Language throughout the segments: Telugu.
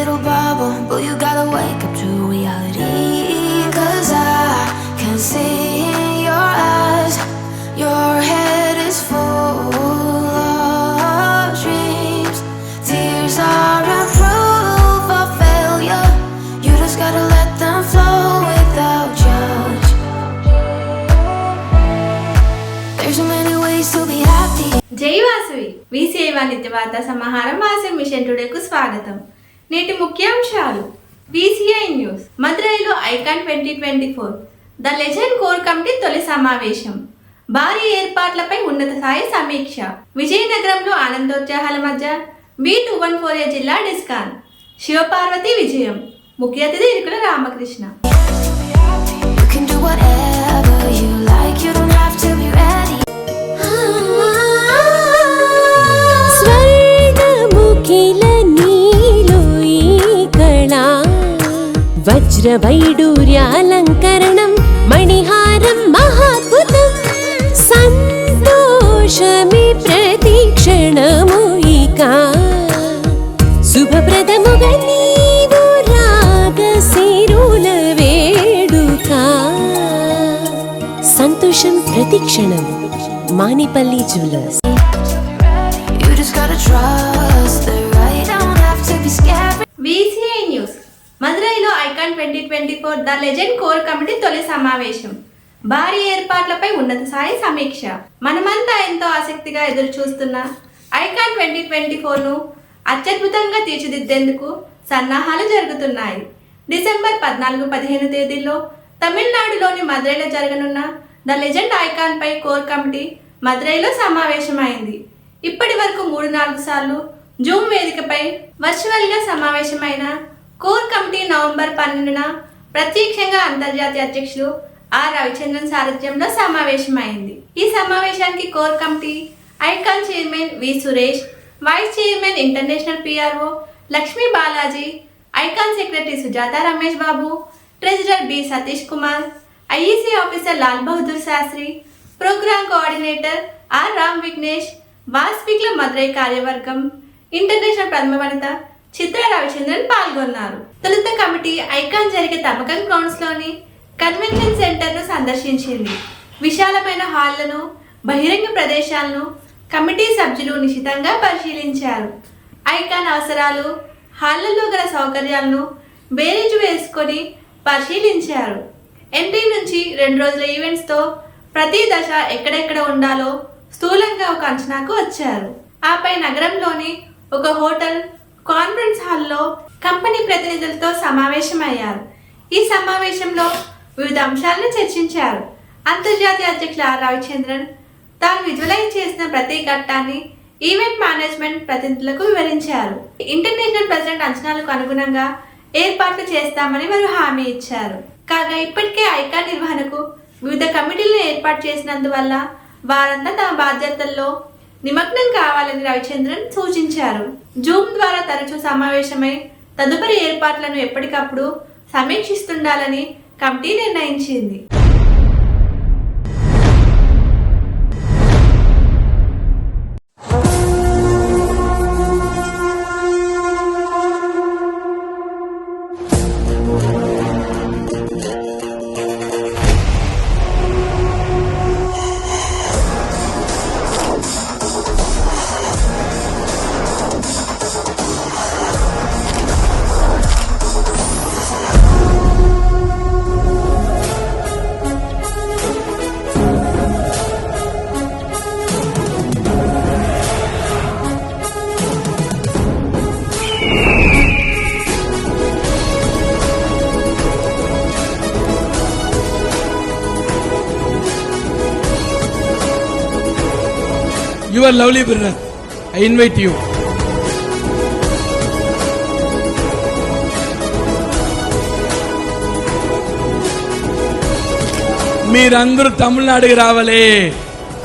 like your little bubble, but you gotta wake up to reality. Cause I can see in your eyes, your head is full of dreams. Tears are a proof of failure. You just gotta let them flow without judge. There's so many ways to be happy. జై వాసవి విసేవా నిత్య వార్తా సమాహారం వాసవి మిషన్ టుడేకు స్వాగతం నేటి ముఖ్యాంశాలు. BCI news మదురైలో icon twenty twenty four. The legend core committee తొలి సమావేశం. భారీ ఏర్పాట్లపై ఉన్నత స్థాయి సమీక్ష. విజయనగరంలో ఆనందోత్సాహాల మధ్య B two one four A జిల్లా డిస్కాన్. శివపార్వతి విజయం. ముఖ్య అతిథి ఇరుకుల రామకృష్ణ. వజ్రవైడూర్యాలంకరణం మణిహారం మహాద్భుతం సంతోషమి ప్రతిక్షణము ఇక. శుభప్రదముగా నీవు రాగ సిరుల వేడుక. సంతోషం ప్రతిక్షణం Manipalli jewellers. Twenty twenty four the legend core committee తొలి సమావేశం. భారీ ఏర్పాట్లపై ఉన్నత స్థాయి సమీక్ష. మనమంతా ఎంతో ఆసక్తిగా ఎదురు చూస్తున్న ఐకాన్ ట్వంటీ ట్వంటీ ఫోర్ను అత్యద్భుతంగా తీర్చిదిద్దేందుకు సన్నాహాలు జరుగుతున్నాయి. డిసెంబర్ పద్నాలుగు పదిహేను తేదీల్లో తమిళనాడులోని మదురైలో జరగనున్న ద లెజెండ్ ఐకాన్ పై కోర్ కమిటీ మదురైలో సమావేశమైంది. ఇప్పటి వరకు మూడు నాలుగు సార్లు జూమ్ వేదికపై వర్చువల్గా సమావేశమైన కోర్ కమిటీ నవంబర్ పన్నెండున ప్రత్యక్షంగా అంతర్జాతీయ అధ్యక్షులు ఆర్ రవిచంద్రన్ సారథ్యంలో సమావేశమైంది. ఈ సమావేశానికి core committee icon chairman V Suresh vice chairman international PRO Lakshmi Balaji icon secretary Sujatha Ramesh Babu treasurer B Satish Kumar IEC officer Lal Bahadur Shastri programme coordinator R Ram Vignesh వాస్పిక్ల Madurai కార్యవర్గం ఇంటర్నేషనల్ ప్రథమ వనిత చిత్ర రవిచంద్రన్ పాల్గొన్నారు. తొలుత కమిటీ ఐకాన్ జరిగే తమకం గ్రౌండ్స్లోని కన్వెన్షన్ సెంటర్ను సందర్శించింది. విశాలమైన హాళ్ళను బహిరంగ ప్రదేశాలను కమిటీ సభ్యులు నిశితంగా పరిశీలించారు. ఐకాన్ అవసరాలు హాళ్ళలో గల సౌకర్యాలను బేరీజు వేసుకొని పరిశీలించారు. ఎంట్రీ నుంచి రెండు రోజుల ఈవెంట్స్తో ప్రతి దశ ఎక్కడెక్కడ ఉండాలో స్థూలంగా ఒక అంచనాకు వచ్చారు. ఆపై నగరంలోని ఒక హోటల్ కాన్ఫరెన్స్ హాల్లో కంపెనీ ప్రతినిధులతో సమావేశమయ్యారు. ఈ సమావేశంలో వివిధ అంశాలను చర్చించారు. అంతర్జాతీయ అధ్యక్షులు ఆర్ రవిచంద్రన్ తాను విజువలైజ్ చేసిన ప్రతి ఘట్టాన్ని ఈవెంట్ మేనేజ్మెంట్ ప్రతినిధులకు వివరించారు. ఇంటర్నేషనల్ ప్రెసిడెంట్ అంచనాలకు అనుగుణంగా ఏర్పాట్లు చేస్తామని వారు హామీ ఇచ్చారు. కాగా ఇప్పటికే ఐకా నిర్వహణకు వివిధ కమిటీలను ఏర్పాటు చేసినందువల్ల వారంతా తమ బాధ్యతల్లో నిమగ్నం కావాలని రవిచంద్రన్ సూచించారు. జూమ్ ద్వారా తరచూ సమావేశమై తదుపరి ఏర్పాట్లను ఎప్పటికప్పుడు సమీక్షిస్తుండాలని కమిటీ నిర్ణయించింది. You are lovely, brother. I invite you. మీరందరూ తమిళనాడుకి రావాలి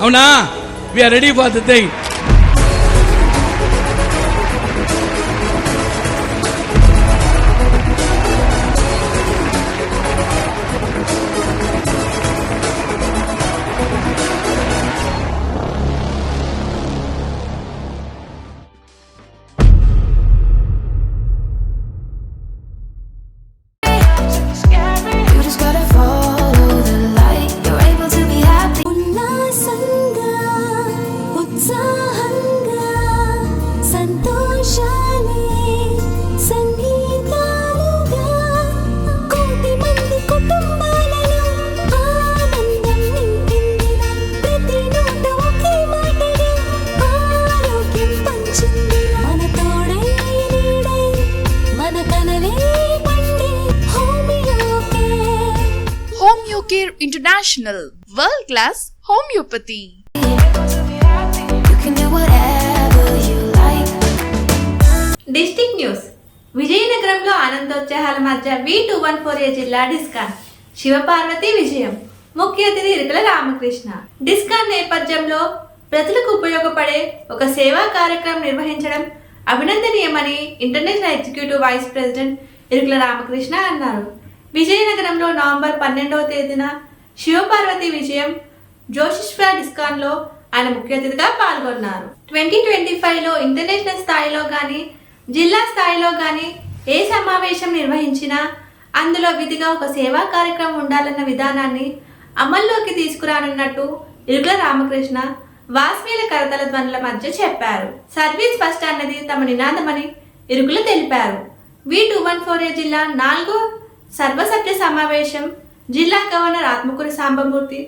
అవునా we are ready for the thing care international world class homeopathy district news విజయనగరంలో ఆనందోత్సాహాల మధ్య V two one four A జిల్లా డిస్కాన్. శివపార్వతి విజయం. ముఖ్య అతిథి ఇరుకల రామకృష్ణ. డిస్కాన్ నేపథ్యంలో ప్రజలకు ఉపయోగపడే ఒక సేవా కార్యక్రమం నిర్వహించడం అభినందనీయమని international executive vice president Irukula Ramakrishna అన్నారు. విజయనగరంలో నవంబర్ పన్నెండవ తేదీన శివపార్వతి విజయం జోషిష్వా డిస్కాన్లో ఆయన ముఖ్య అతిథిగా పాల్గొన్నారు. ట్వంటీ ట్వంటీ ఫైవ్లో ఇంటర్నేషనల్ స్థాయిలో కానీ జిల్లా స్థాయిలో కానీ ఏ సమావేశం నిర్వహించినా అందులో విధిగా ఒక సేవా కార్యక్రమం ఉండాలన్న విధానాన్ని అమల్లోకి తీసుకురానున్నట్టు ఇరుకుల రామకృష్ణ వాస్మీల కరతల ధ్వనుల మధ్య చెప్పారు. సర్వీస్ ఫస్ట్ అన్నది తమ నినాదమని ఇరుకులు తెలిపారు. V two one four A జిల్లా నాలుగో సర్వసభ్య సమావేశం జిల్లా గవర్నర్ ఆత్మకూరి సాంబమూర్తి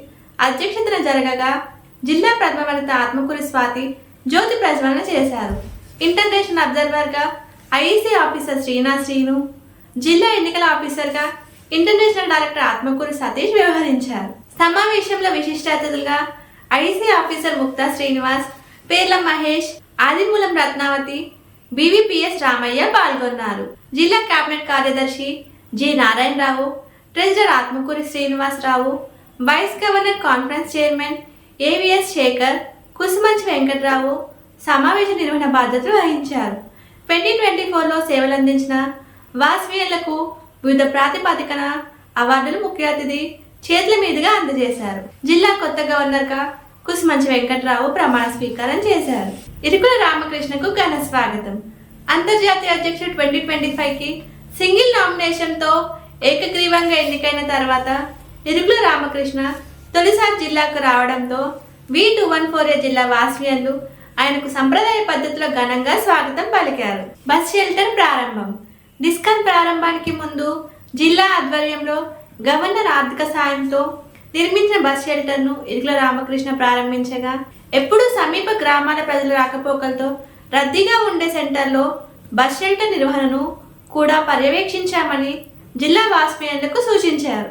అధ్యక్షతన జరగగా జిల్లా ప్రథమ ఆత్మకూరి స్వాతి జ్యోతి ప్రజ్వలన చేశారు. ఇంటర్నేషనల్ అబ్జర్వర్గా ఐఈసీ ఆఫీసర్ శ్రీనాథ్ శ్రీను జిల్లా ఎన్నికల ఆఫీసర్గా ఇంటర్నేషనల్ డైరెక్టర్ ఆత్మకూరి సతీష్ వ్యవహరించారు. సమావేశంలో విశిష్ట అతిథులుగా ఐసీ ఆఫీసర్ ముక్తా శ్రీనివాస్ పేర్ల మహేష్ ఆదిమూలం రత్నావతి బీవీపీఎస్ రామయ్య పాల్గొన్నారు. జిల్లా కేబినెట్ కార్యదర్శి G Narayanarao treasurer Atmakuri Srinivasarao vice governor conference chairman AVS Sekhar Kusumanchi Venkatrao సమావేశ నిర్వహణ బాధ్యతలు వహించారు. ట్వంటీ ట్వంటీ ఫోర్లో సేవలందించిన వాస్వీయులకు వివిధ ప్రాతిపదికన అవార్డులు ముఖ్య అతిథి చేతుల మీదుగా అందజేశారు. జిల్లా కొత్త గవర్నర్గా కుసుమంచి వెంకట్రావు ప్రమాణ స్వీకారం చేశారు. ఇరుకుల రామకృష్ణకు ఘన స్వాగతం. అంతర్జాతీయ అధ్యక్షుడు ట్వంటీ ట్వంటీ ఫైవ్కి సింగిల్ నామినేషన్తో ఏకగ్రీవంగా ఎన్నికైన తర్వాత ఇరుకుల రామకృష్ణ తొలిసారి జిల్లాకు రావడంతో V two one four A జిల్లా వాస్వియన్లు ఆయనకు సంప్రదాయ పద్ధతిలో ఘనంగా స్వాగతం పలికారు. బస్ షెల్టర్ ప్రారంభం. డిస్కన్ ప్రారంభానికి ముందు జిల్లా ఆధ్వర్యంలో గవర్నర్ ఆర్థిక సాయంతో నిర్మించిన బస్ షెల్టర్ను ఇరుకుల రామకృష్ణ ప్రారంభించగా ఎప్పుడూ సమీప గ్రామాల ప్రజల రాకపోకలతో రద్దీగా ఉండే సెంటర్లో బస్ షెల్టర్ నిర్వహణను కూడా పర్యవేక్షించామని జిల్లా వాస్మీయులకు సూచించారు.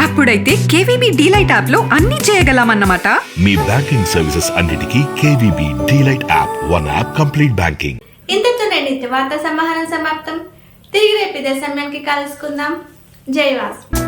అప్పుడైతే కేవీబీ డీలైట్ యాప్లో అన్ని చేయగలమన్నమాట. మీ బ్యాంకింగ్ సర్వీసెస్ అన్నిటికీ KVB DLite app one app complete banking. ఇంతటితో నేను నిత్య వార్తా సమాహారం సమాప్తం. తిరిగి రేపు ఇదే సమయానికి కలుసుకుందాం. జై వాస్.